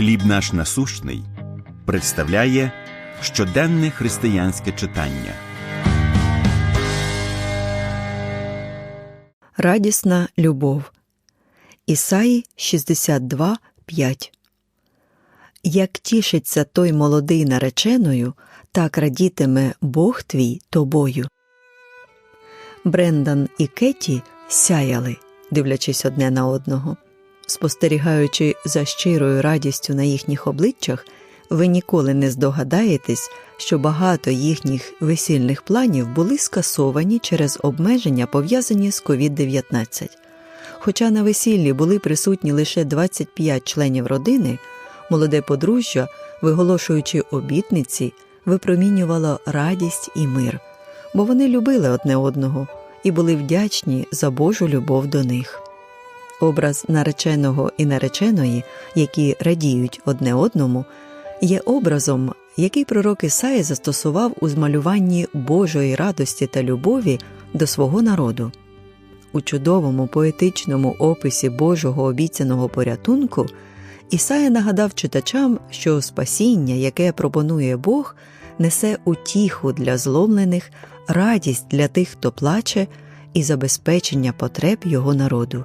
Хліб наш насущний представляє щоденне християнське читання. Радісна любов. Ісаї 62, 5 Як тішиться той молодий нареченою, так радітиме Бог твій тобою. Брендан і Кеті сяяли, дивлячись одне на одного. Спостерігаючи за щирою радістю на їхніх обличчях, ви ніколи не здогадаєтесь, що багато їхніх весільних планів були скасовані через обмеження, пов'язані з COVID-19. Хоча на весіллі були присутні лише 25 членів родини, молоде подружжя, виголошуючи обітниці, випромінювало радість і мир, бо вони любили одне одного і були вдячні за Божу любов до них. Образ нареченого і нареченої, які радіють одне одному, є образом, який пророк Ісаї застосував у змалюванні Божої радості та любові до свого народу. У чудовому поетичному описі Божого обіцяного порятунку Ісая нагадав читачам, що спасіння, яке пропонує Бог, несе утіху для зломлених, радість для тих, хто плаче, і забезпечення потреб його народу.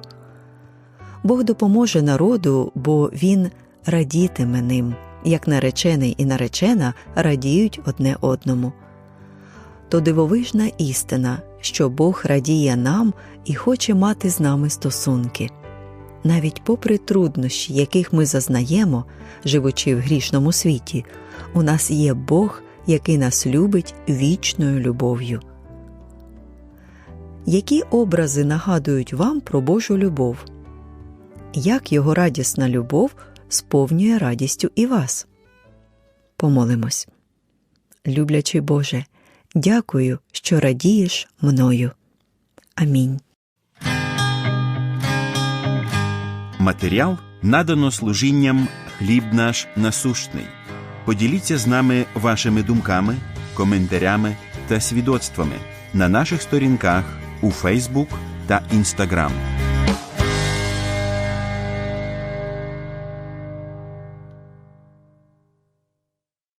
Бог допоможе народу, бо Він радітиме ним, як наречений і наречена радіють одне одному. То дивовижна істина, що Бог радіє нам і хоче мати з нами стосунки. Навіть попри труднощі, яких ми зазнаємо, живучи в грішному світі, у нас є Бог, який нас любить вічною любов'ю. Які образи нагадують вам про Божу любов? Як його радісна любов сповнює радістю і вас? Помолимось. Люблячий Боже, дякую, що радієш мною. Амінь. Матеріал надано служінням Хліб наш насущний. Поділіться з нами вашими думками, коментарями та свідоцтвами на наших сторінках у Фейсбук та Інстаграм.